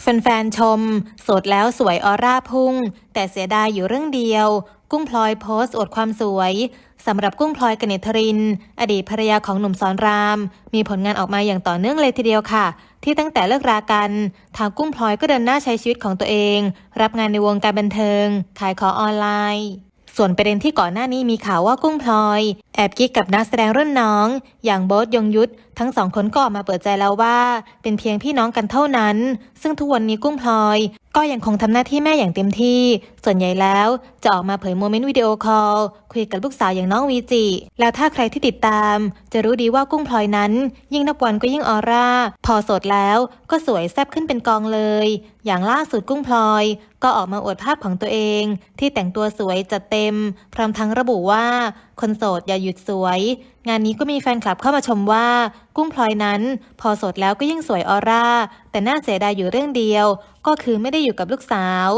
แฟนๆ ชมโสดแล้วสวยออร่าพุ่ง แต่เสียดายอยู่เรื่องเดียว กุ้งพลอยโพสต์อวดความสวยสำหรับกุ้งพลอยกนิษฐริน อดีตภรรยาของหนุ่มสอนราม มีผลงานออกมาอย่างต่อเนื่องเลยทีเดียวค่ะ ที่ตั้งแต่เลิกรากัน ทางกุ้งพลอยก็เดินหน้าใช้ชีวิตของตัวเอง รับงานในวงการบันเทิง ขายของออนไลน์ ส่วนประเด็นที่ก่อนหน้านี้มีข่าวว่ากุ้งพลอย แอบกิ๊กกับนักแสดงรุ่นน้อง อย่างโบ๊ทยงยุทธทั้งสองคนก็ออกมาเปิดใจแล้วว่า เป็นเพียงพี่น้องกันเท่านั้น ซึ่งทุกวันนี้กุ้งพลอยก็ยังคงทำหน้าที่แม่อย่างเต็มที่ ส่วนใหญ่แล้วจะออกมาเผยโมเมนต์วิดีโอคอลคุยกับลูกสาวอย่างน้องวีจิ แล้วถ้าใครที่ติดตาม จะรู้ดีว่ากุ้งพลอยนั้น ยิ่งนับวันก็ยิ่งออร่า พอสดแล้วก็สวยแซ่บขึ้นเป็นกองเลย อย่างล่าสุดกุ้งพลอย ก็ออกมาอวดภาพของตัวเอง ที่แต่งตัวสวยจัดเต็ม พร้อมทั้งระบุว่า คนโสดอย่าหยุดสวย งานนี้ก็มีแฟนคลับเข้ามาชมว่า กุ้งพลอยนั้น พอสดแล้วก็ยิ่งสวยออร่า แต่น่าเสียดายอยู่เรื่องเดียวก็คือไม่ได้อยู่กับลูกสาว